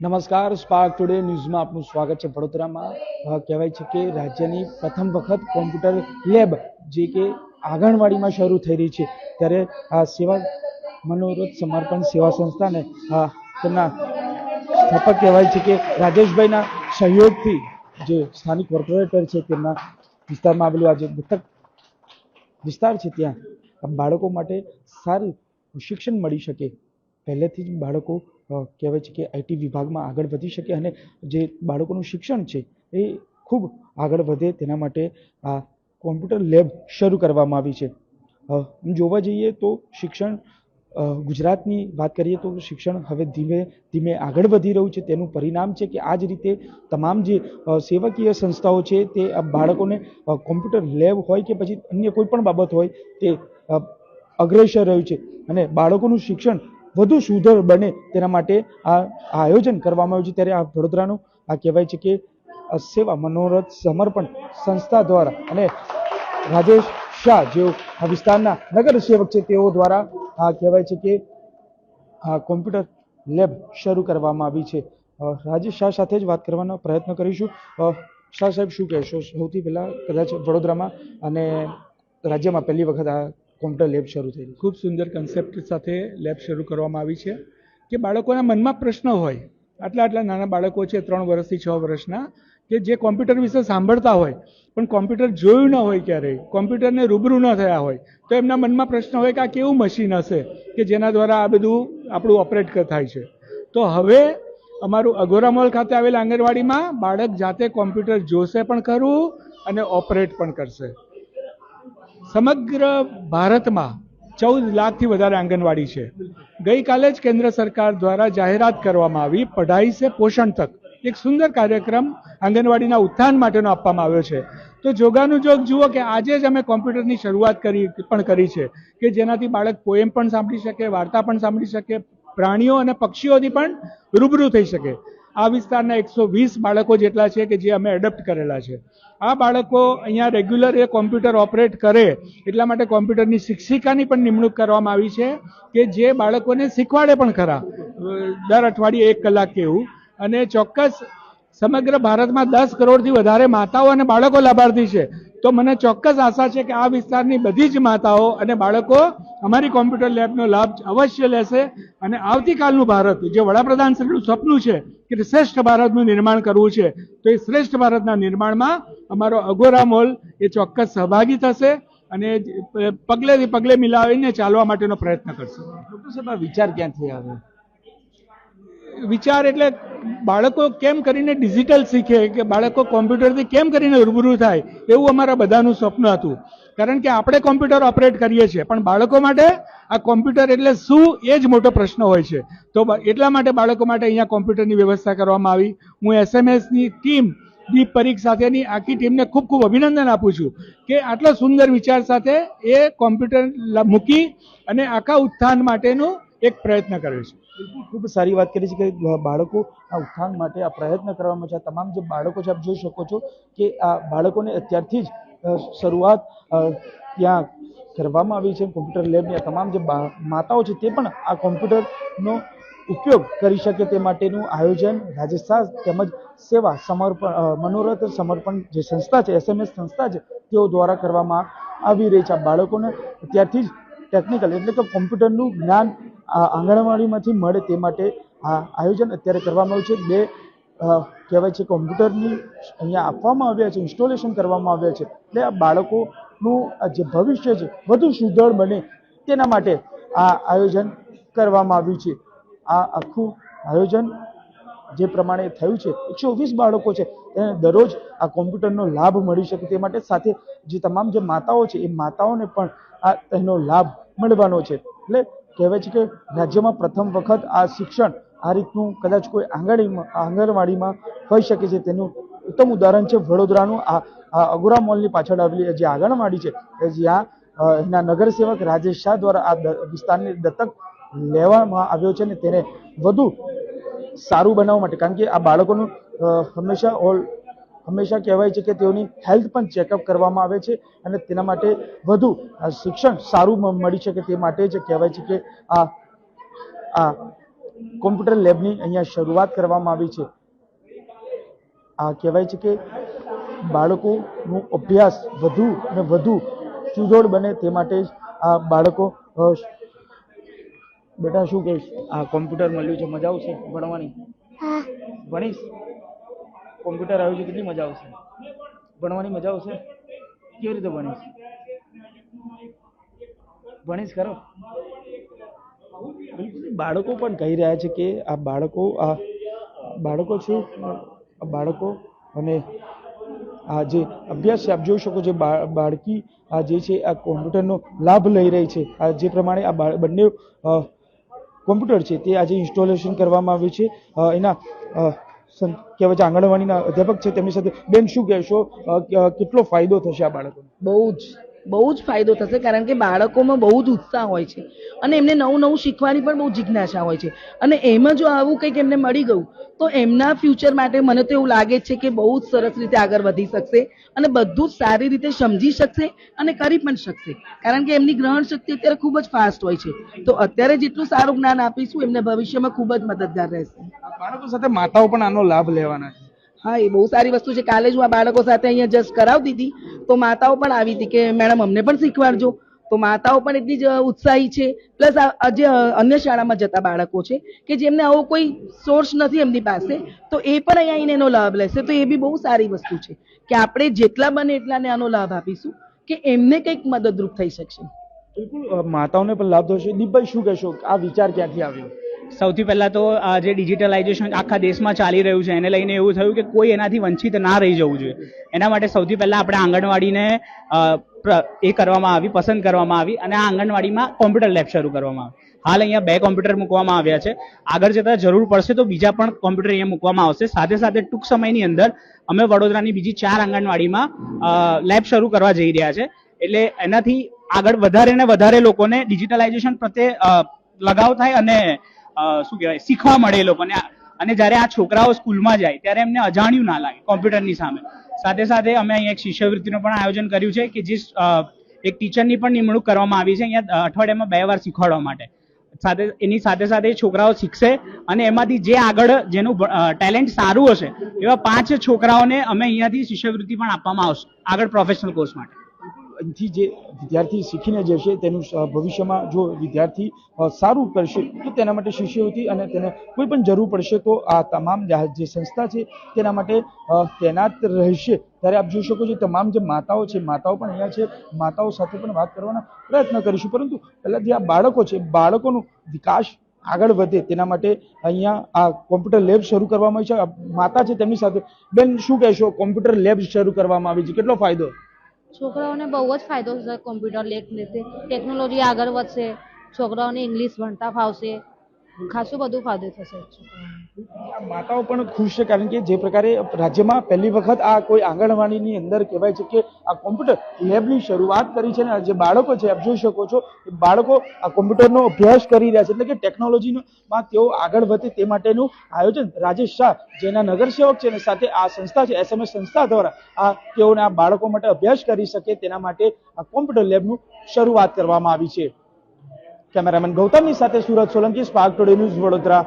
નમસ્કાર spark today ન્યૂઝમાં આપનું સ્વાગત છે. વડોદરામાં કહેવાય છે કે રાજ્યની પ્રથમ વખત કોમ્પ્યુટર લેબ જે કે આંગણવાડીમાં શરૂ થઈ રહી છે. ત્યારે આ સેવા મનોરથ સમર્પણ સેવા સંસ્થાને તેમના સ્થાપક કહેવાય છે કે રાજેશભાઈના સહયોગથી જે સ્થાનિક કોર્પોરેટર છે તેમના વિસ્તારમાં આવેલું આ જે મૃતક વિસ્તાર છે ત્યાં, બાળકો માટે સારું શિક્ષણ મળી શકે. પહેલેથી જ બાળકો કહેવાય છે કે આઈટી વિભાગમાં આગળ વધી શકે અને જે બાળકોનું શિક્ષણ છે એ ખૂબ આગળ વધે તેના માટે આ કોમ્પ્યુટર લેબ શરૂ કરવામાં આવી છે. જોવા જઈએ તો શિક્ષણ ગુજરાતની વાત કરીએ તો શિક્ષણ હવે ધીમે ધીમે આગળ વધી રહ્યું છે. તેનું પરિણામ છે કે આ જ રીતે તમામ જે સેવાકીય સંસ્થાઓ છે તે બાળકોને કોમ્પ્યુટર લેબ હોય કે પછી અન્ય કોઈ પણ બાબત હોય તે અગ્રેસર રહ્યું છે. અને બાળકોનું શિક્ષણ વધુ સુધર બને તેના માટે આ આયોજન કરવામાં આવ્યું છે. ત્યારે આ વડોદરાનું આ કહેવાય છે કે સેવા મનોરથ સમર્પણ સંસ્થા દ્વારા અને રાજેશ શાહ જેઓ આ વિસ્તારના નગર સેવક છે, તેઓ દ્વારા આ કહેવાય છે કે આ કોમ્પ્યુટર લેબ શરૂ કરવામાં આવી છે. રાજેશ શાહ સાથે જ વાત કરવાનો પ્રયત્ન કરીશું. શાહ સાહેબ, શું કહેશો? સૌથી પહેલાં કદાચ વડોદરામાં અને રાજ્યમાં પહેલી વખત આ કોમ્પ્યુટર લેબ શરૂ થઈ ખૂબ સુંદર કન્સેપ્ટ સાથે લેબ શરૂ કરવામાં આવી છે કે બાળકોના મનમાં પ્રશ્ન હોય, આટલા આટલા નાના બાળકો છે, ત્રણ વર્ષથી છ વર્ષના, કે જે કોમ્પ્યુટર વિશે સાંભળતા હોય, પણ કોમ્પ્યુટર જોયું ન હોય ક્યારેય, કોમ્પ્યુટરને રૂબરૂ ન થયા હોય, તો એમના મનમાં પ્રશ્ન હોય કે આ કેવું મશીન હશે, કે જેના દ્વારા આ બધું આપણું ઓપરેટ થાય છે. તો હવે અમારું અઘોરા મોલ ખાતે આવેલ આંગણવાડીમાં બાળક જાતે કોમ્પ્યુટર જોશે પણ ખરું અને ઓપરેટ પણ કરશે. સમગ્ર ભારતમાં ચૌદ લાખથી વધારે આંગણવાડી છે. ગઈકાલે જ કેન્દ્ર સરકાર દ્વારા જાહેરાત કરવામાં આવી, પઢાઈ સે પોષણ તક. એક સુંદર કાર્યક્રમ આંગણવાડીના ઉત્થાન માટેનો આપવામાં આવ્યો છે. તો જોગાનું જોગ જુઓ કે આજે જ અમે કોમ્પ્યુટરની શરૂઆત કરી, પણ કરી છે કે જેનાથી બાળક પોએમ પણ સાંભળી શકે, વાર્તા પણ સાંભળી શકે, પ્રાણીઓ અને પક્ષીઓથી પણ રૂબરૂ થઈ શકે. આ વિસ્તારના એકસો વીસ બાળકો જેટલા છે કે જે અમે એડપ્ટ કરેલા છે. આ બાળકો અહીંયા રેગ્યુલર એ કોમ્પ્યુટર ઓપરેટ કરે એટલા માટે કોમ્પ્યુટરની શિક્ષિકાની પણ નિમણૂક કરવામાં આવી છે કે જે બાળકોને શીખવાડે પણ ખરા. દર અઠવાડિયે એક કલાક કેવું અને ચોક્કસ સમગ્ર ભારતમાં દસ કરોડથી વધારે માતાઓ અને બાળકો લાભાર્થી છે. તો મને ચોક્કસ આશા છે કે આ વિસ્તારની બધી જ માતાઓ અને બાળકો અમારી કોમ્પ્યુટર લેબનો લાભ અવશ્ય લેશે અને આવતીકાલનું ભારત, જે વડાપ્રધાન શ્રીનું સપનું છે કે શ્રેષ્ઠ ભારતનું નિર્માણ કરવું છે, તો એ શ્રેષ્ઠ ભારતના નિર્માણમાં અમારો અગોરા મોલ એ ચોક્કસ સહભાગી થશે અને પગલેથી પગલે મિલાવીને ચાલવા માટેનો પ્રયત્ન કરશે. ડૉક્ટર સાહેબ વિચાર ક્યાંથી આવે? વિચાર એટલે બાળકો કેમ કરીને ડિજિટલ શીખે કે બાળકો કોમ્પ્યુટરથી કેમ કરીને રૂબરૂ થાય એવું અમારા બધાનું સ્વપ્ન હતું. કારણ કે આપણે કોમ્પ્યુટર ઓપરેટ કરીએ છીએ, પણ બાળકો માટે આ કોમ્પ્યુટર એટલે શું એ જ મોટો પ્રશ્ન હોય છે. તો એટલા માટે બાળકો માટે અહીંયા કોમ્પ્યુટરની વ્યવસ્થા કરવામાં આવી. હું એસએમએસની ટીમ દીપ પરીખ સાથેની આખી ટીમને ખૂબ ખૂબ અભિનંદન આપું છું કે આટલા સુંદર વિચાર સાથે એ કોમ્પ્યુટર મૂકી અને આખા ઉત્થાન માટેનું એક પ્રયત્ન કર્યો છે. ખૂબ સારી વાત કરી છે કે બાળકો આ ઉત્થાન માટે આ પ્રયત્ન કરવામાં છે. તમામ જે બાળકો છે, આપ જોઈ શકો છો કે આ બાળકોને અત્યારથી જ શરૂઆત ત્યાં કરવામાં આવી છે, કોમ્પ્યુટર લેબની આ તમામ જે માતાઓ છે તે પણ આ કોમ્પ્યુટરનો ઉપયોગ કરી શકે તે માટેનું આયોજન રાજસ્થાન તેમજ સેવા સમર્પણ મનોરથ સમર્પણ જે સંસ્થા છે, એસએમએસ સંસ્થા છે, તેઓ દ્વારા કરવામાં આવી રહી છે. આ બાળકોને અત્યારથી જ ટેકનિકલ એટલે કે કોમ્પ્યુટરનું જ્ઞાન આંગણવાડીમાંથી મળે તે માટે આ આયોજન અત્યારે કરવામાં આવ્યું છે. બે કહેવાય છે કોમ્પ્યુટરની અહીંયા આપવામાં આવ્યા છે, ઇન્સ્ટોલેશન કરવામાં આવ્યા છે. એટલે આ બાળકોનું જે ભવિષ્ય છે, વધુ સુદૃઢ બને તેના માટે આ આયોજન કરવામાં આવ્યું છે. આ આખું આયોજન જે પ્રમાણે થયું છે, એકસો વીસ બાળકો છે એને દરરોજ આ કોમ્પ્યુટરનો લાભ મળી શકે તે માટે સાથે જે તમામ જે માતાઓ છે, એ માતાઓને પણ આ તેનો લાભ મળવાનો છે. એટલે કહેવાય છે કે રાજ્યમાં પ્રથમ વખત આ શિક્ષણ આ રીતનું કદાચ કોઈ આંગણવાડીમાં આંગણવાડીમાં હોઈ શકે છે. તેનું ઉત્તમ ઉદાહરણ છે વડોદરાનું. આ અગોરા મોલની પાછળ આવેલી જે આંગણવાડી છે કે જ્યાં એના નગરસેવક રાજેશ શાહ દ્વારા આ વિસ્તારની દત્તક લેવામાં આવ્યો છે ને તેને વધુ સારું બનાવવા માટે, કારણ કે આ બાળકોનું હંમેશા ઓલ હંમેશા કહેવાય છે કે તેઓની હેલ્થ પણ ચેકઅપ કરવામાં આવે છે અને તેના માટે વધુ શિક્ષણ સારું મળી શકે તે માટે જ કહેવાય છે કે આ આ કોમ્પ્યુટર લેબની અહીંયા શરૂઆત કરવામાં આવી છે. આ કહેવાય છે કે બાળકોનો અભ્યાસ વધુ અને વધુ સુજોડ બને તે માટે આ બાળકો બેટા શું કહીશ? આ કોમ્પ્યુટર મળ્યું છે મજા આવશે ભણવાની? ભણીશ? કોમ્પ્યુટર આવ્યું છે, કેટલી મજા આવશે? ભણવાની મજા આવશે? કેવી રીતે ભણીશ? ભણીશ ખરો? બાળકો પણ કહી રહ્યા છે કે આ બાળકો આ બાળકો છે બાળકો અને આ જે અભ્યાસ છે, આપ જોઈ શકો છો બાળકી આ જે છે, આ કોમ્પ્યુટરનો લાભ લઈ રહી છે. આ જે પ્રમાણે આ બંને કોમ્પ્યુટર છે, તે આજે ઇન્સ્ટોલેશન કરવામાં આવ્યું છે. એના કહેવાય છે, આંગણવાડીના અધ્યાપક છે, તેમની સાથે બેન શું કહેશો? કેટલો ફાયદો થશે આ બાળકોને? બહુ જ. બહુ જ ફાયદો થશે, કારણ કે બાળકોમાં બહુ જ ઉત્સાહ હોય છે. અને એમને નવું નવું શીખવાની પણ બહુ જિજ્ઞાસા હોય છે. અને એમાં જો આવું કંઈક એમને મળી ગયું, તો એમના ફ્યુચર માટે મને તો એવું લાગે છે કે બહુ જ સરસ રીતે આગળ વધી શકશે અને બધું જ સારી રીતે સમજી શકશે અને કરી પણ શકશે. કારણ કે એમની ગ્રહણ શક્તિ અત્યારે ખૂબ જ ફાસ્ટ હોય છે. તો અત્યારે જેટલું સારું જ્ઞાન આપીશું, એમને ભવિષ્યમાં ખૂબ જ મદદગાર રહેશે. બાળકો સાથે માતાઓ પણ આનો લાભ લેવાના છે. હા, એ બહુ સારી વસ્તુ છે. કાલે જ હું આ બાળકો સાથે અહીંયા જસ્ટ કરાવતી હતી તો માતાઓ પણ આવી હતી કે, મેડમ, અમને પણ શીખવાડજો. તો માતાઓ પણ એટલી જ ઉત્સાહી છે. પ્લસ જે અન્ય શાળામાં જતા બાળકો છે કે જેમને આવો કોઈ સોર્સ નથી એમની પાસે, તો એ પણ અહીંયા એનો લાભ લેશે. તો એ બી બહુ સારી વસ્તુ છે કે આપણે જેટલા બને એટલાને આનો લાભ આપીશું કે એમને કંઈક મદદરૂપ થઈ શકશે. બિલકુલ માતાઓને પણ લાભ થશે. દીપભાઈ, શું કહેશો? આ વિચાર ક્યાંથી આવ્યો? સૌથી પહેલાં તો જે ડિજિટલાઇઝેશન આખા દેશમાં ચાલી રહ્યું છે, એને લઈને એવું થયું કે કોઈ એનાથી વંચિત ના રહી જવું જોઈએ. એના માટે સૌથી પહેલાં આપણે આંગણવાડીને એ કરવામાં આવી, પસંદ કરવામાં આવી અને આ આંગણવાડીમાં કોમ્પ્યુટર લેબ શરૂ કરવામાં આવી. હાલ અહીંયા બે કોમ્પ્યુટર મૂકવામાં આવ્યા છે. આગળ જતાં જરૂર પડશે તો બીજા પણ કોમ્પ્યુટર અહીંયા મૂકવામાં આવશે. સાથે સાથે ટૂંક સમયની અંદર અમે વડોદરાની બીજી ચાર આંગણવાડીમાં લેબ શરૂ કરવા જઈ રહ્યા છે. એટલે એનાથી આગળ વધારે ને વધારે લોકોને ડિજિટલાઇઝેશન પ્રત્યે લગાવ થાય અને શું કહેવાય, શીખવા મળે એ લોકોને. અને જ્યારે આ છોકરાઓ સ્કૂલમાં જાય, ત્યારે એમને અજાણ્યું ના લાગે, કોમ્પ્યુટરની સામે. સાથે સાથે અમે અહીંયા એક શિષ્યવૃત્તિનું પણ આયોજન કર્યું છે કે જે એક ટીચરની પણ નિમણૂક કરવામાં આવી છે અહીંયા અઠવાડિયામાં બે વાર શીખવાડવા માટે. સાથે, એની સાથે સાથે છોકરાઓ શીખશે અને એમાંથી જે આગળ જેનું ટેલેન્ટ સારું હશે, એવા પાંચ છોકરાઓને અમે અહીંયાથી શિષ્યવૃત્તિ પણ આપવામાં આવશે, આગળ પ્રોફેશનલ કોર્સ માટે. અહીંથી જે વિદ્યાર્થી શીખીને જશે તેનું ભવિષ્યમાં જો વિદ્યાર્થી સારું કરશે, તો તેના માટે શિષ્યવૃત્તિ અને તેને કોઈ પણ જરૂર પડશે, તો આ તમામ જે સંસ્થા છે તેના માટે તૈનાત રહેશે. ત્યારે આપ જોઈ શકો છો તમામ જે માતાઓ છે, માતાઓ પણ અહીંયા છે, માતાઓ સાથે પણ વાત કરવાના પ્રયત્ન કરીશું. પરંતુ પહેલાં જે આ બાળકો છે, બાળકોનો વિકાસ આગળ વધે તેના માટે અહીંયા આ કોમ્પ્યુટર લેબ શરૂ કરવામાં આવી છે. માતા છે તેમની સાથે. બેન, શું કહેશો? કોમ્પ્યુટર લેબ શરૂ કરવામાં આવી છે. કેટલો ફાયદો? છોકરાઓને બહુ જ ફાયદો થશે કોમ્પ્યુટર લેખ લેશે ટેકનોલોજી આગળ વધશે, છોકરાઓને ઇંગ્લિશ ભણતા ફાવશે. ખાસું બધું ફાયદો થશે છોકરાઓને. માતાઓ પણ ખુશ છે, કારણ કે જે પ્રકારે રાજ્યમાં પહેલી વખત આ કોઈ આંગણવાડીની અંદર કહેવાય છે કે આ કોમ્પ્યુટર લેબની શરૂઆત કરી છે અને જે બાળકો છે, આપ જોઈ શકો છો એ બાળકો આ કોમ્પ્યુટરનો અભ્યાસ કરી રહ્યા છે, એટલે કે ટેકનોલોજીનો માં તેઓ આગળ વધે તે માટેનું આયોજન. રાજેશ શાહ જેના નગરસેવક છે, અને સાથે આ સંસ્થા છે, એસએમએસ સંસ્થા દ્વારા આ તેઓને આ બાળકો માટે અભ્યાસ કરી શકે તેના માટે આ કોમ્પ્યુટર લેબનું શરૂઆત કરવામાં આવી છે. કેમેરામેન ગૌતમની સાથે Surat Solanki, Spark Today News Vadodara.